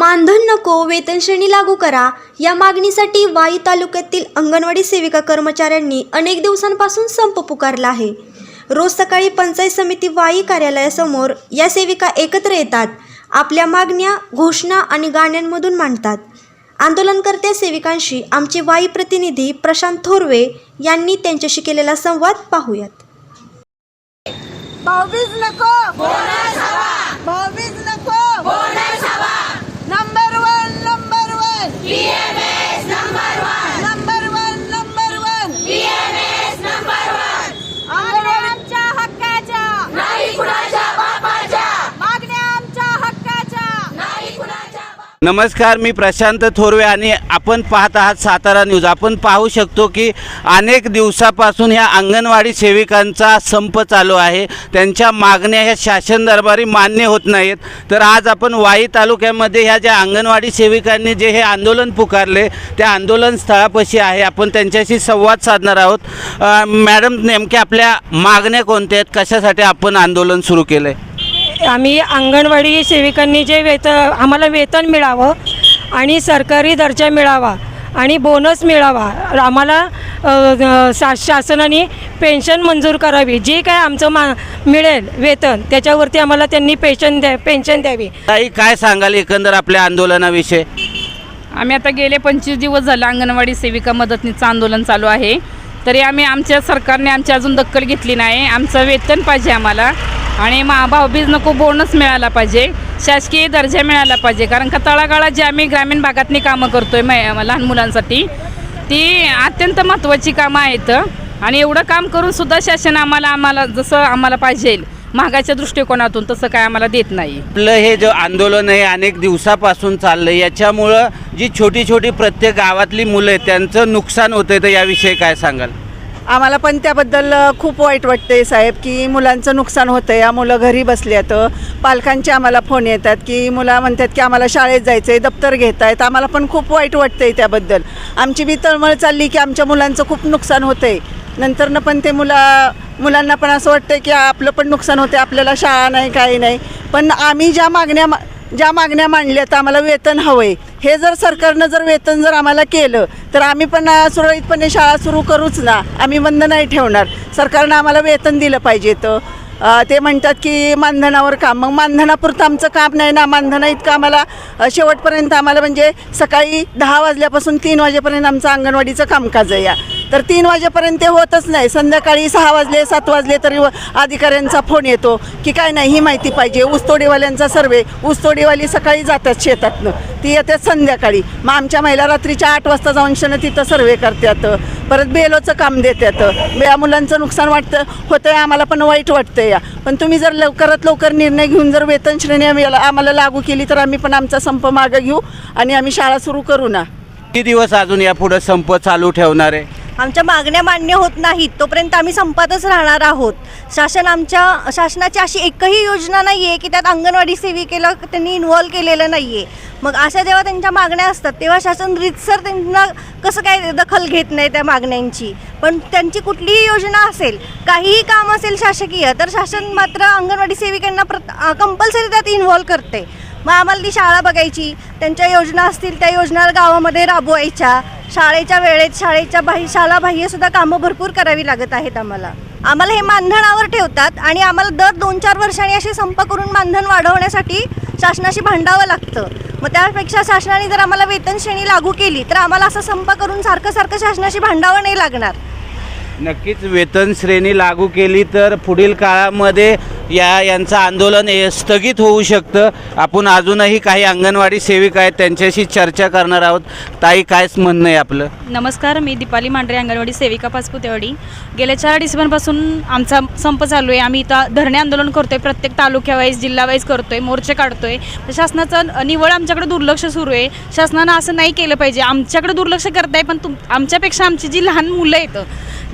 मानधन नको वेतनश्रेणी लागू करा. या मागणीसाठी वाई तालुक्यातील अंगणवाडी सेविका कर्मचाऱ्यांनी अनेक दिवसांपासून संप पुकारला आहे. रोज सकाळी पंचायत समिती वाई कार्यालयासमोर या सेविका एकत्र येतात. आपल्या मागण्या घोषणा आणि गाण्यांमधून मांडतात. आंदोलनकर्त्या सेविकांशी आमचे वाई प्रतिनिधी प्रशांत थोरवे यांनी त्यांच्याशी केलेला संवाद पाहूयात. नको. Yeah! नमस्कार मी प्रशांत थोरवे आणि आपण पाहत आहात सातारा न्यूज. आपण पाहू शकतो की अनेक दिवसापासून ह्या अंगणवाडी सेविकांचा संप चालू आहे. त्यांच्या मागण्या ह्या शासन दरबारी मान्य होत नाहीत. तर आज आपण वाई तालुक्यामध्ये ह्या ज्या अंगणवाडी सेविकांनी जे हे आंदोलन पुकारले त्या आंदोलन स्थळापाशी आहे. आपण त्यांच्याशी संवाद साधणार आहोत. मॅडम नेमक्या आपल्या मागण्या कोणत्या आहेत? कशासाठी आपण आंदोलन सुरू केलं आहे आम्ही अंगणवाडी सेविकांनी जे वेतन आम्हाला वेतन मिळावं आणि सरकारी दर्जा मिळावा आणि बोनस मिळावा आम्हाला शा शासनाने पेन्शन मंजूर करावी जे काय आमचं मा मिळेल वेतन त्याच्यावरती आम्हाला त्यांनी पेन्शन द्या पेन्शन द्यावी. ताई काय सांगाल एकंदर आपल्या आंदोलनाविषयी? आम्ही आता गेले पंचवीस दिवस झालं अंगणवाडी सेविका मदतनीचं आंदोलन चालू आहे. तरी आम्ही आमच्या सरकारने आमची अजून दखल घेतली नाही. आमचं वेतन पाहिजे आम्हाला. आणि मा भाऊबीज नको बोनस मिळाला पाहिजे. शासकीय दर्जा मिळाला पाहिजे. कारण का तळागाळात जे आम्ही ग्रामीण भागातनी कामं करतो आहे लहान मुलांसाठी ती अत्यंत महत्त्वाची कामं आहेत. आणि एवढं काम करूनसुद्धा शासन आम्हाला आम्हाला जसं आम्हाला पाहिजे महागाच्या दृष्टिकोनातून तसं काय आम्हाला देत नाही. आपलं हे जे आंदोलन आहे अनेक दिवसापासून चाललं याच्यामुळं जी छोटी छोटी प्रत्येक गावातली मुलं आहेत त्यांचं नुकसान होतं तर याविषयी काय सांगाल? आम्हाला पण त्याबद्दल खूप वाईट वाटते साहेब की मुलांचं नुकसान होतं या मुलं घरी बसल्यात पालकांचे आम्हाला फोन येतात की मुलं म्हणतात की आम्हाला शाळेत जायचं आहे दप्तर घेत आहेत आम्हाला पण खूप वाईट वाटतं आहे त्याबद्दल. आमची बी तळमळ चालली की आमच्या मुलांचं खूप नुकसान होतं आहे नंतरनं पण ते मुला मुलांना पण असं वाटतं की आपलं पण नुकसान होते आपल्याला शाळा नाही काही नाही. पण आम्ही ज्या मागण्या मा- ज्या मागण्या मांडल्या तर आम्हाला वेतन हवं आहे हे जर सरकारनं जर वेतन जर आम्हाला केलं तर आम्ही पण सुरळीतपणे शाळा सुरू करूच ना. आम्ही बंद नाही ठेवणार. सरकारनं आम्हाला वेतन दिलं पाहिजे तर ते म्हणतात की मानधनावर काम. मग मानधनापुरतं आमचं काम नाही ना. मानधना इतकं आम्हाला शेवटपर्यंत आम्हाला म्हणजे सकाळी दहा वाजल्यापासून तीन वाजेपर्यंत आमचं अंगणवाडीचं कामकाज आहे या. तर तीन वाजेपर्यंत ते होतच नाही. संध्याकाळी सहा वाजले सात वाजले तरी व- अधिकाऱ्यांचा फोन येतो की काय नाही ही माहिती पाहिजे. ऊसतोडीवाल्यांचा सर्वे. ऊसतोडीवाली सकाळी जातात शेतातनं. ती येतात संध्याकाळी. मग आमच्या महिला रात्रीच्या आठ वाजता जाऊन शनं तिथं सर्वे करतात. परत बेलोचं काम देतात. या मुलांचं नुकसान वाटतं होतं आम्हाला पण वाईट वाटतं या. पण तुम्ही जर लवकरात लवकर निर्णय घेऊन जर वेतन श्रेणी आम्ही आम्हाला लागू केली तर आम्ही पण आमचा संप मागं घेऊ आणि आम्ही शाळा सुरू करू ना. किती दिवस अजून यापुढे संप चालू ठेवणार आहे? आमच्या मागण्या मान्य होत नाहीत तोपर्यंत आम्ही संपातच राहणार आहोत. शासन आमच्या शासनाची अशी एकही योजना नाही आहे की त्यात अंगणवाडी सेविकेला त्यांनी इन्व्हॉल्व केलेलं नाही आहे मग अशा जेव्हा त्यांच्या मागण्या असतात तेव्हा शासन रितसर त्यांना कसं काय दखल घेत नाही त्या मागण्यांची? पण त्यांची कुठलीही योजना असेल काहीही काम असेल शासकीय तर शासन मात्र अंगणवाडी सेविकांना प्रत कंपल्सरी त्यात इन्व्हॉल्व करते मग आम्हाला ती शाळा बघायची. त्यांच्या योजना असतील त्या योजना गावामध्ये राबवायच्या. शाळेच्या वेळेत शाळेच्या बाह्य शाळा कामं भरपूर करावी लागत आहेत आम्हाला. आम्हाला हे मानधनावर ठेवतात आणि आम्हाला दर दोन चार वर्षांनी असे संप करून मानधन वाढवण्यासाठी शासनाशी भांडावं लागतं. मग त्यापेक्षा शासनाने जर आम्हाला वेतन श्रेणी लागू केली तर आम्हाला असं संप करून सारखं सारखं शासनाशी भांडावं नाही लागणार. नक्कीच वेतन श्रेणी लागू केली तर पुढील काळामध्ये या यांचं आंदोलन हे स्थगित होऊ शकतं. आपण अजूनही काही अंगणवाडी सेविका आहेत त्यांच्याशी चर्चा करणार आहोत. ताई कायच म्हणणं आहे आपलं? नमस्कार मी दीपाली मांढरे अंगणवाडी सेविका पासपुतेवाडी गेल्या चार डिसेंबरपासून आमचा संप चालू आहे. आम्ही इथं धरणे आंदोलन करतोय प्रत्येक तालुक्यावाईज जिल्हावाईज करतोय मोर्चे काढतोय. आहे शासनाचं निवळ आमच्याकडे दुर्लक्ष सुरू आहे. शासनानं असं नाही केलं पाहिजे. आमच्याकडे दुर्लक्ष करताय पण तुम आमच्यापेक्षा आमची जी लहान मुलं आहेत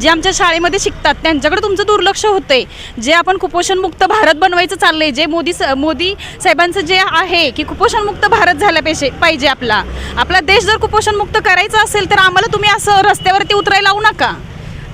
जे आमच्या शाळेमध्ये शिकतात त्यांच्याकडे तुमचं दुर्लक्ष होतंय. जे आपण कुपोषणमुक्त भारत बनवायचं चाललंय जे मोदी स मोदी साहेबांचं जे आहे की कुपोषणमुक्त भारत झाला पाहिजे पाहिजे आपला. आपला देश जर कुपोषणमुक्त करायचा असेल तर आम्हाला तुम्ही असं रस्त्यावरती उतरायला लावू नका.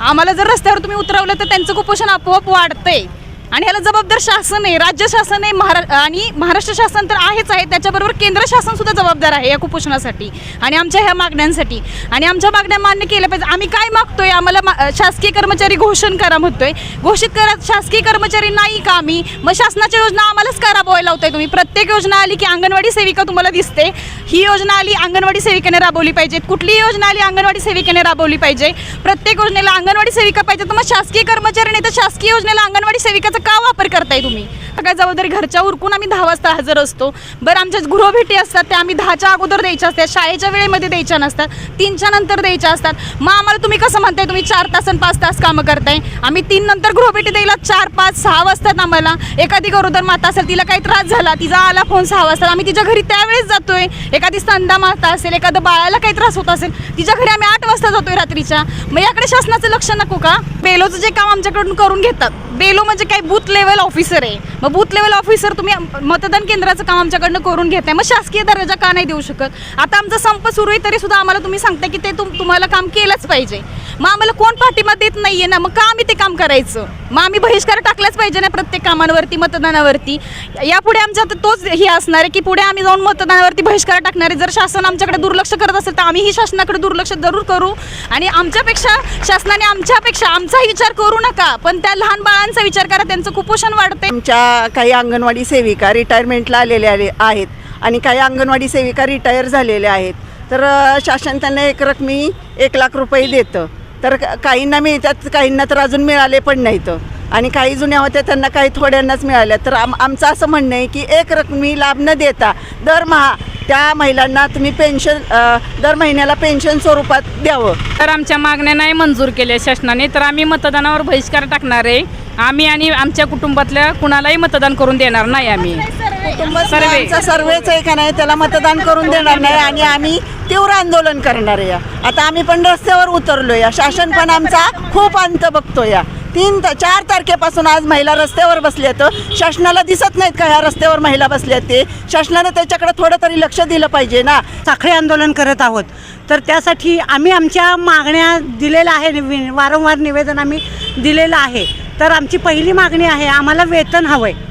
आम्हाला जर रस्त्यावर तुम्ही उतरवलं तर त्यांचं कुपोषण आपोआप वाढतंय. आणि ह्याला जबाबदार शासन आहे. राज्य शासन आहे महारा आणि महाराष्ट्र शासन तर आहेच आहे. त्याच्याबरोबर केंद्र शासन सुद्धा जबाबदार आहे या कुपोषणासाठी आणि आमच्या ह्या मागण्यांसाठी. आणि आमच्या मागण्या मान्य केल्या पाहिजे. आम्ही काय मागतोय? आम्हाला मा- शासकीय कर्मचारी घोषण करा म्हणतोय. घोषित करा शासकीय कर्मचारी नाही का आम्ही? मग शासनाच्या योजना आम्हालाच का राबवायला लावताय तुम्ही. प्रत्येक योजना आली की अंगणवाडी सेविका तुम्हाला दिसते. ही योजना आली अंगणवाडी सेविकेने राबवली पाहिजे. कुठली योजना आली अंगणवाडी सेविकेने राबवली पाहिजे? प्रत्येक योजनेला अंगणवाडी सेविका पाहिजे. तर मग शासकीय कर्मचारी नाही तर शासकीय योजनेला अंगणवाडी सेविकाचा का वापर करताय तुम्ही? सगळ्या जबाबदारी घरच्या उरकून आम्ही दहा वाजता हजर असतो. बरं आमच्या गृहभेटी असतात त्या आम्ही दहाच्या अगोदर द्यायच्या असतात शाळेच्या वेळेमध्ये द्यायच्या नसतात तीनच्या नंतर द्यायच्या असतात. मग आम्हाला तुम्ही कसं म्हणताय तुम्ही चार तास आणि पाच तास कामं करताय? आम्ही तीन नंतर गृहभेटी द्यायला चार पाच सहा वाजतात आम्हाला. एखादी गरोदर माता असेल तिला काही त्रास झाला तिचा आला फोन सहा वाजता आम्ही तिच्या घरी त्यावेळेस जातोय. एखादी स्तंदा मारता असेल एखादं बाळाला काही त्रास होत असेल तिच्या घरी आम्ही आठ वाजता जातोय रात्रीच्या. मग याकडे शासनाचं लक्ष नको का? बेलोचं जे काम आमच्याकडून करून घेतात. बेलो म्हणजे काही बूथ लेवल ऑफिसर आहे. मग बूथ लेवल ऑफिसर तुम्ही मतदान केंद्राचं काम आमच्याकडनं करून घेताय. मग शासकीय दर्जा का नाही देऊ शकत? आता आमचा संप सुरू आहे तरी सुद्धा आम्हाला तुम्ही सांगताय की ते तुम तुम्हाला काम केलंच पाहिजे. मग आम्हाला कोण पाठिंबा देत नाहीये ना? मग का आम्ही ते काम करायचं? मग आम्ही बहिष्कार टाकलाच पाहिजे ना प्रत्येक कामांवरती मतदानावरती? यापुढे आमच्या आता तोच हे असणार आहे की पुढे आम्ही जाऊन मतदानावरती बहिष्कार टाकणारे. जर शासन आमच्याकडे दुर्लक्ष करत असेल तर आम्हीही शासनाकडे दुर्लक्ष जरूर करू. आणि आमच्यापेक्षा शासनाने आमच्यापेक्षा आमचाही विचार करू नका. पण त्या लहान बाळांचा विचार करा त्यांचं कुपोषण वाढते आमच्या काही अंगणवाडी सेविका रिटायरमेंटला आलेल्या आले आहेत. आणि काही अंगणवाडी सेविका रिटायर झालेल्या आहेत. तर शासन त्यांना एक रकमी एक लाख रुपये देतं. तर काहींना मिळतात काहींना तर अजून मिळाले पण नाहीत. आणि काही जुन्या होत्या त्यांना काही थोड्यांनाच मिळाल्या. तर आम आमचं असं म्हणणं आहे की एक रकमी लाभ न देता दरमहा त्या महिलांना तुम्ही पेन्शन दर महिन्याला पेन्शन स्वरूपात द्यावं. तर आमच्या मागण्या नाही मंजूर केल्या शासनाने तर आम्ही मतदानावर बहिष्कार टाकणार आहे. आम्ही आणि आमच्या कुटुंबातल्या कुणालाही मतदान करून देणार नाही आम्ही. सर्वे. सर्वेच आहे का नाही त्याला मतदान करून देणार नाही आणि आम्ही तीव्र आंदोलन करणार आहे. या. आता आम्ही पण रस्त्यावर उतरलो या शासन पण आमचा खूप अंत बघतो या तीन त- चार तारखेपासून आज महिला रस्त्यावर बसल्यात शासनाला दिसत नाहीत का ह्या रस्त्यावर महिला बसल्यात ते? शासनानं त्याच्याकडे थोडं तरी लक्ष दिलं पाहिजे ना? साखळी आंदोलन करत आहोत. तर त्यासाठी आम्ही आमच्या मागण्या दिलेल्या आहे वारंवार निवेदन आम्ही दिलेलं आहे. तर आमची पहिली मागणी आहे आम्हाला वेतन हवं आहे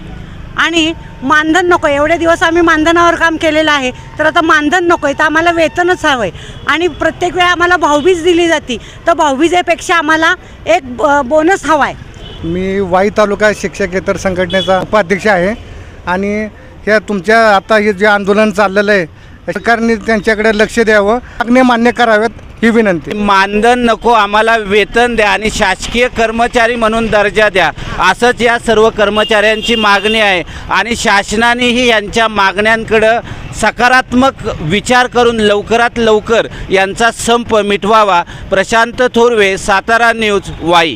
आणि मानधन नको एवढे दिवस आम्ही मानधनावर काम केलेलं आहे तर आता मानधन नको आहे तर आम्हाला वेतनच हवं आहे आणि प्रत्येक वेळा आम्हाला भाऊबीज दिली जाते तर भाऊबीजेपेक्षा आम्हाला एक ब- बोनस हवा आहे मी वाई तालुका शिक्षकेतर संघटनेचा उपाध्यक्ष आहे. आणि ह्या तुमच्या आता हे जे आंदोलन चाललेलं आहे सरकारने त्यांच्याकडे लक्ष द्यावं मागणे मान्य कराव्यात ही विनंती. मानधन नको आम्हाला वेतन द्या आणि शासकीय कर्मचारी म्हणून दर्जा द्या. असंच या सर्व कर्मचाऱ्यांची मागणी आहे. आणि शासनानेही यांच्या मागण्यांकडं सकारात्मक विचार करून लवकरात लवकर यांचा संप मिटवावा. प्रशांत थोरवे सातारा न्यूज वाई.